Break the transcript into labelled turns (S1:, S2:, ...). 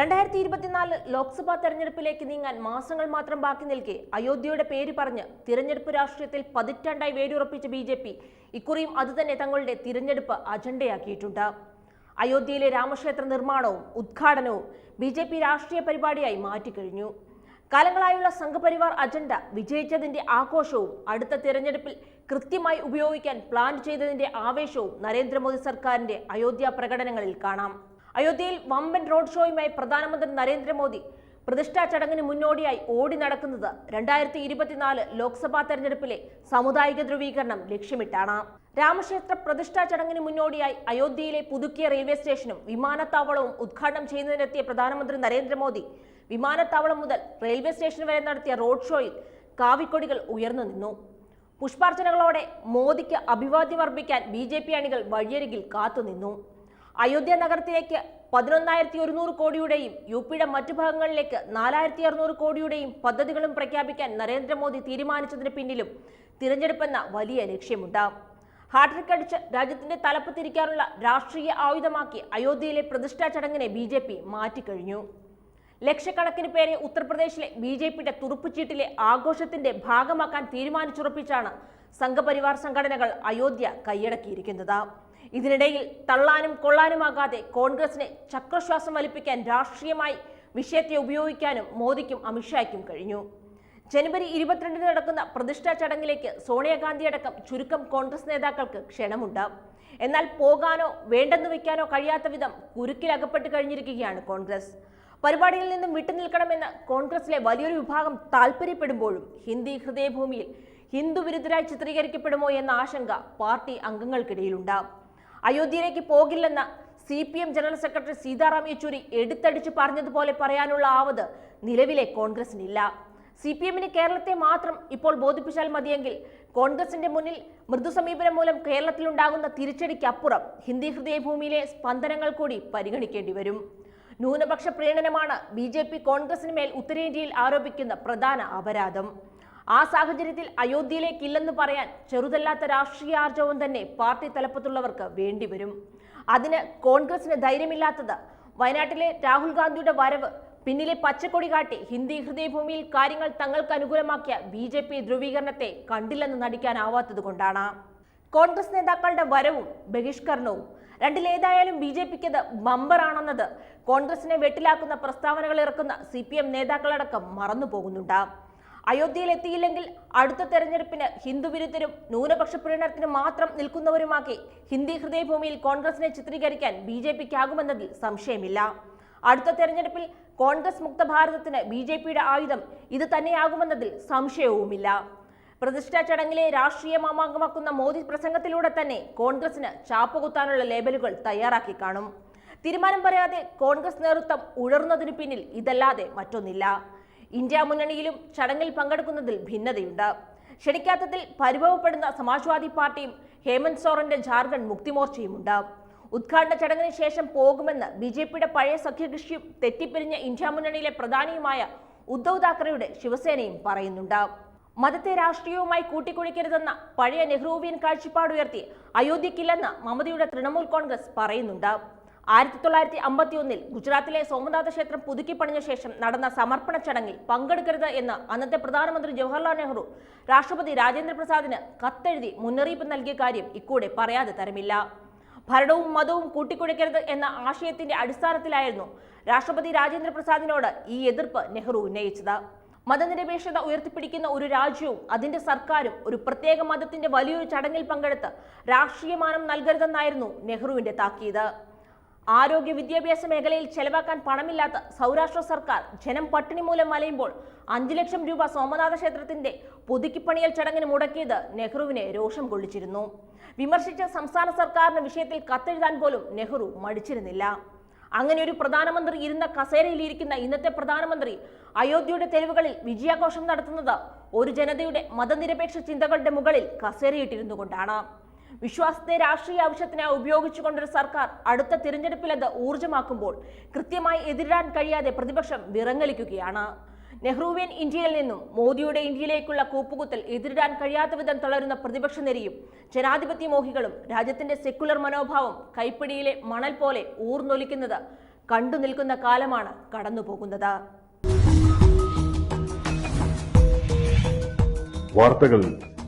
S1: രണ്ടായിരത്തി ഇരുപത്തിനാല് ലോക്സഭാ തെരഞ്ഞെടുപ്പിലേക്ക് നീങ്ങാൻ മാസങ്ങൾ മാത്രം ബാക്കി നിൽക്കെ അയോധ്യയുടെ പേര് പറഞ്ഞ് തിരഞ്ഞെടുപ്പ് രാഷ്ട്രീയത്തിൽ പതിറ്റാണ്ടായി വേരുറപ്പിച്ച ബി ജെ പി ഇക്കുറിയും അതുതന്നെ തങ്ങളുടെ തിരഞ്ഞെടുപ്പ് അജണ്ടയാക്കിയിട്ടുണ്ട്. അയോധ്യയിലെ രാമക്ഷേത്ര നിർമ്മാണവും ഉദ്ഘാടനവും ബി ജെ പി രാഷ്ട്രീയ പരിപാടിയായി മാറ്റിക്കഴിഞ്ഞു. കാലങ്ങളായുള്ള സംഘപരിവാർ അജണ്ട വിജയിച്ചതിന്റെ ആഘോഷവും അടുത്ത തിരഞ്ഞെടുപ്പിൽ കൃത്യമായി ഉപയോഗിക്കാൻ പ്ലാൻ ചെയ്തതിന്റെ ആവേശവും നരേന്ദ്രമോദി സർക്കാരിന്റെ അയോധ്യ പ്രകടനങ്ങളിൽ കാണാം. അയോധ്യയിൽ വമ്പൻ റോഡ് ഷോയുമായി പ്രധാനമന്ത്രി നരേന്ദ്രമോദി പ്രതിഷ്ഠാ ചടങ്ങിന് മുന്നോടിയായി ഓടി നടക്കുന്നത് രണ്ടായിരത്തി ഇരുപത്തിനാല് ലോക്സഭാ തെരഞ്ഞെടുപ്പിലെ സാമുദായിക ധ്രുവീകരണം ലക്ഷ്യമിട്ടാണ്. രാമക്ഷേത്ര പ്രതിഷ്ഠാ ചടങ്ങിന് മുന്നോടിയായി അയോധ്യയിലെ പുതുക്കിയ റെയിൽവേ സ്റ്റേഷനും വിമാനത്താവളവും ഉദ്ഘാടനം ചെയ്യുന്നതിനെത്തിയ പ്രധാനമന്ത്രി നരേന്ദ്രമോദി വിമാനത്താവളം മുതൽ റെയിൽവേ സ്റ്റേഷൻ വരെ നടത്തിയ റോഡ് ഷോയിൽ കാവിക്കൊടികൾ ഉയർന്നു നിന്നു. പുഷ്പാർച്ചനകളോടെ മോദിക്ക് അഭിവാദ്യം അർപ്പിക്കാൻ ബി ജെ പി അണികൾ വഴിയരികിൽ കാത്തുനിന്നു. അയോധ്യ നഗരത്തിലേക്ക് പതിനൊന്നായിരത്തി ഒരുന്നൂറ് കോടിയുടെയും യു പിയുടെ മറ്റു ഭാഗങ്ങളിലേക്ക് നാലായിരത്തി അറുന്നൂറ് കോടിയുടെയും പദ്ധതികളും പ്രഖ്യാപിക്കാൻ നരേന്ദ്രമോദി തീരുമാനിച്ചതിന് പിന്നിലും തിരഞ്ഞെടുപ്പെന്ന വലിയ ലക്ഷ്യമുണ്ട്. ഹാട്രിക് അടിച്ച് രാജ്യത്തിന്റെ തലപ്പ് തിരിക്കാനുള്ള രാഷ്ട്രീയ ആയുധമാക്കി അയോധ്യയിലെ പ്രതിഷ്ഠാ ചടങ്ങിനെ ബി ജെ പി മാറ്റിക്കഴിഞ്ഞു. ലക്ഷക്കണക്കിന് പേരെ ഉത്തർപ്രദേശിലെ ബി ജെ പിയുടെ തുറുപ്പുചീട്ടിലെ ആഘോഷത്തിന്റെ ഭാഗമാക്കാൻ തീരുമാനിച്ചുറപ്പിച്ചാണ് സംഘപരിവാർ സംഘടനകൾ അയോധ്യ കൈയടക്കിയിരിക്കുന്നത്. ഇതിനിടയിൽ തള്ളാനും കൊള്ളാനുമാകാതെ കോൺഗ്രസിനെ ചക്രശ്വാസം വലിപ്പിക്കാൻ രാഷ്ട്രീയമായി വിഷയത്തെ ഉപയോഗിക്കാനും മോദിക്കും അമിത്ഷായ്ക്കും കഴിഞ്ഞു. ജനുവരി ഇരുപത്തിരണ്ടിന് നടക്കുന്ന പ്രതിഷ്ഠാ ചടങ്ങിലേക്ക് സോണിയാഗാന്ധി അടക്കം ചുരുക്കം കോൺഗ്രസ് നേതാക്കൾക്ക് ക്ഷണമുണ്ട്. എന്നാൽ പോകാനോ വേണ്ടെന്ന് വയ്ക്കാനോ കഴിയാത്ത വിധം കുരുക്കിലകപ്പെട്ട് കഴിഞ്ഞിരിക്കുകയാണ് കോൺഗ്രസ്. പരിപാടിയിൽ നിന്നും വിട്ടുനിൽക്കണമെന്ന് കോൺഗ്രസിലെ വലിയൊരു വിഭാഗം താൽപ്പര്യപ്പെടുമ്പോഴും ഹിന്ദി ഹൃദയഭൂമിയിൽ ഹിന്ദു വിരുദ്ധരായി ചിത്രീകരിക്കപ്പെടുമോ എന്ന ആശങ്ക പാർട്ടി അംഗങ്ങൾക്കിടയിലുണ്ട് അയോധ്യയിലേക്ക് പോകില്ലെന്ന C P M general secretary Sitaram Yechury എടുത്തടിച്ചു പറഞ്ഞതുപോലെ പറയാനുള്ള ആവത് നിലവിലെ കോൺഗ്രസിനില്ല. സി പി എമ്മിന് കേരളത്തെ മാത്രം ഇപ്പോൾ ബോധിപ്പിച്ചാൽ മതിയെങ്കിൽ കോൺഗ്രസിന്റെ മുന്നിൽ മൃദു സമീപനം മൂലം കേരളത്തിലുണ്ടാകുന്ന തിരിച്ചടിക്കപ്പുറം ഹിന്ദി ഹൃദയഭൂമിയിലെ സ്പന്ദനങ്ങൾ കൂടി പരിഗണിക്കേണ്ടി വരും. ന്യൂനപക്ഷ പ്രീണനമാണ് ബി ജെ പി കോൺഗ്രസിന് മേൽ ഉത്തരേന്ത്യയിൽ ആരോപിക്കുന്ന പ്രധാന അപരാധം. ആ സാഹചര്യത്തിൽ അയോധ്യയിലേക്കില്ലെന്ന് പറയാൻ ചെറുതല്ലാത്ത രാഷ്ട്രീയ ആർജവം തന്നെ പാർട്ടി തലപ്പത്തുള്ളവർക്ക് വേണ്ടിവരും. അതിന് കോൺഗ്രസിന് ധൈര്യമില്ലാത്തത് വയനാട്ടിലെ രാഹുൽ ഗാന്ധിയുടെ വരവ് പിന്നിലെ പച്ചക്കൊടി കാട്ടി ഹിന്ദി ഹൃദയഭൂമിയിൽ കാര്യങ്ങൾ തങ്ങൾക്ക് അനുകൂലമാക്കിയ ബി ജെ പി ധ്രുവീകരണത്തെ കണ്ടില്ലെന്ന് നടിക്കാനാവാത്തത് കൊണ്ടാണ്. കോൺഗ്രസ് നേതാക്കളുടെ വരവും ബഹിഷ്കരണവും. രണ്ടിലേതായാലും ബി ജെ പിക്ക് അത് ബമ്പറാണെന്നത് കോൺഗ്രസിനെ വെട്ടിലാക്കുന്ന പ്രസ്താവനകൾ ഇറക്കുന്ന സി പി എം നേതാക്കളടക്കം മറന്നു പോകുന്നുണ്ട് അയോധ്യയിൽ എത്തിയില്ലെങ്കിൽ അടുത്ത തെരഞ്ഞെടുപ്പിന് ഹിന്ദുവിരുദ്ധരും ന്യൂനപക്ഷ പ്രീണനത്തിനും മാത്രം നിൽക്കുന്നവരുമാക്കി ഹിന്ദി ഹൃദയഭൂമിയിൽ കോൺഗ്രസിനെ ചിത്രീകരിക്കാൻ ബി ജെ പിക്കാകുമെന്നതിൽ സംശയമില്ല. അടുത്ത തെരഞ്ഞെടുപ്പിൽ കോൺഗ്രസ് മുക്ത ഭാരതത്തിന് ബി ജെ പിയുടെ ആയുധം ഇത് തന്നെയാകുമെന്നതിൽ സംശയവുമില്ല. പ്രതിഷ്ഠാ ചടങ്ങിലെ രാഷ്ട്രീയ മാമാങ്കമാക്കുന്ന മോദി പ്രസംഗത്തിലൂടെ തന്നെ കോൺഗ്രസിന് ചാപ്പുകുത്താനുള്ള ലേബലുകൾ തയ്യാറാക്കി കാണും. തീരുമാനം പറയാതെ കോൺഗ്രസ് നേതൃത്വം ഉഴർന്നതിനു പിന്നിൽ ഇതല്ലാതെ മറ്റൊന്നില്ല. ഇന്ത്യ മുന്നണിയിലും ചടങ്ങിൽ പങ്കെടുക്കുന്നതിൽ ഭിന്നതയുണ്ട്. ക്ഷണിക്കാത്തതിൽ പരിഭവപ്പെടുന്ന സമാജ്വാദി പാർട്ടിയും ഹേമന്ത് സോറന്റെ ജാർഖണ്ഡ് മുക്തിമോർച്ചയുമുണ്ട് ഉദ്ഘാടന ചടങ്ങിന് ശേഷം പോകുമെന്ന് ബി ജെ പിയുടെ പഴയ സഖ്യകൃഷിയും തെറ്റിപ്പിരിഞ്ഞ ഇന്ത്യ മുന്നണിയിലെ പ്രധാനിയുമായ ഉദ്ധവ് താക്കറെയുടെ ശിവസേനയും പറയുന്നുണ്ട്. മതത്തെ രാഷ്ട്രീയവുമായി കൂട്ടിക്കുഴിക്കരുതെന്ന പഴയ നെഹ്റുവിയൻ കാഴ്ചപ്പാടുയർത്തി അയോധ്യക്കില്ലെന്ന് മമതയുടെ തൃണമൂൽ കോൺഗ്രസ് പറയുന്നുണ്ട്. ആയിരത്തി തൊള്ളായിരത്തി അമ്പത്തി ഒന്നിൽ ഗുജറാത്തിലെ സോമനാഥ ക്ഷേത്രം പുതുക്കി പണിഞ്ഞ ശേഷം നടന്ന സമർപ്പണ ചടങ്ങിൽ പങ്കെടുക്കരുത് എന്ന് അന്നത്തെ പ്രധാനമന്ത്രി ജവഹർലാൽ നെഹ്റു രാഷ്ട്രപതി രാജേന്ദ്ര പ്രസാദിന് കത്തെഴുതി മുന്നറിയിപ്പ് നൽകിയ കാര്യം ഇക്കൂടെ പറയാതെ തരമില്ല. ഭരണവും മതവും കൂട്ടിക്കുഴയ്ക്കരുത് എന്ന ആശയത്തിന്റെ അടിസ്ഥാനത്തിലായിരുന്നു രാഷ്ട്രപതി രാജേന്ദ്ര പ്രസാദിനോട് ഈ എതിർപ്പ് നെഹ്റു ഉന്നയിച്ചത്. മതനിരപേക്ഷത ഉയർത്തിപ്പിടിക്കുന്ന ഒരു രാജ്യവും അതിന്റെ സർക്കാരും ഒരു പ്രത്യേക മതത്തിന്റെ വലിയൊരു ചടങ്ങിൽ പങ്കെടുത്ത് രാഷ്ട്രീയമാനം നൽകരുതെന്നായിരുന്നു നെഹ്റുവിന്റെ താക്കീത്. ആരോഗ്യ വിദ്യാഭ്യാസ മേഖലയിൽ ചെലവാക്കാൻ പണമില്ലാത്ത സൗരാഷ്ട്ര സർക്കാർ ജനം പട്ടിണി മൂലം വലയുമ്പോൾ അഞ്ചു ലക്ഷം രൂപ സോമനാഥ ക്ഷേത്രത്തിന്റെ പുതുക്കിപ്പണിയൽ ചടങ്ങിന് മുടക്കിയത് നെഹ്റുവിനെ രോഷം കൊള്ളിച്ചിരുന്നു. വിമർശിച്ച സംസ്ഥാന സർക്കാരിന് വിഷയത്തിൽ കത്തെഴുതാൻ പോലും നെഹ്റു മടിച്ചിരുന്നില്ല. അങ്ങനെ ഒരു പ്രധാനമന്ത്രി ഇരുന്ന കസേരയിൽ ഇരിക്കുന്ന ഇന്നത്തെ പ്രധാനമന്ത്രി അയോധ്യയുടെ തെരുവുകളിൽ വിജയാഘോഷം നടത്തുന്നത് ഒരു ജനതയുടെ മതനിരപേക്ഷ ചിന്തകളുടെ മുകളിൽ കസേരയിട്ടിരുന്നു കൊണ്ടാണ് വിശ്വാസത്തെ രാഷ്ട്രീയ ആവശ്യത്തിനായി ഉപയോഗിച്ചുകൊണ്ടൊരു സർക്കാർ അടുത്ത തിരഞ്ഞെടുപ്പിൽ അത് ഊർജമാക്കുമ്പോൾ കൃത്യമായി എതിരിടാൻ കഴിയാതെ പ്രതിപക്ഷം വിറങ്ങലിക്കുകയാണ്. നെഹ്റുവിയൻ ഇന്ത്യയിൽ നിന്നും മോദിയുടെ ഇന്ത്യയിലേക്കുള്ള കൂപ്പുകുത്തൽ എതിരിടാൻ കഴിയാത്ത വിധം തളരുന്ന പ്രതിപക്ഷ നിരയും ജനാധിപത്യ മോഹികളും രാജ്യത്തിന്റെ സെക്കുലർ മനോഭാവം കൈപ്പിടിയിലെ മണൽ പോലെ ഊർന്നൊലിക്കുന്നത് കണ്ടു നിൽക്കുന്ന കാലമാണ് കടന്നുപോകുന്നത്.
S2: വാർത്തകൾ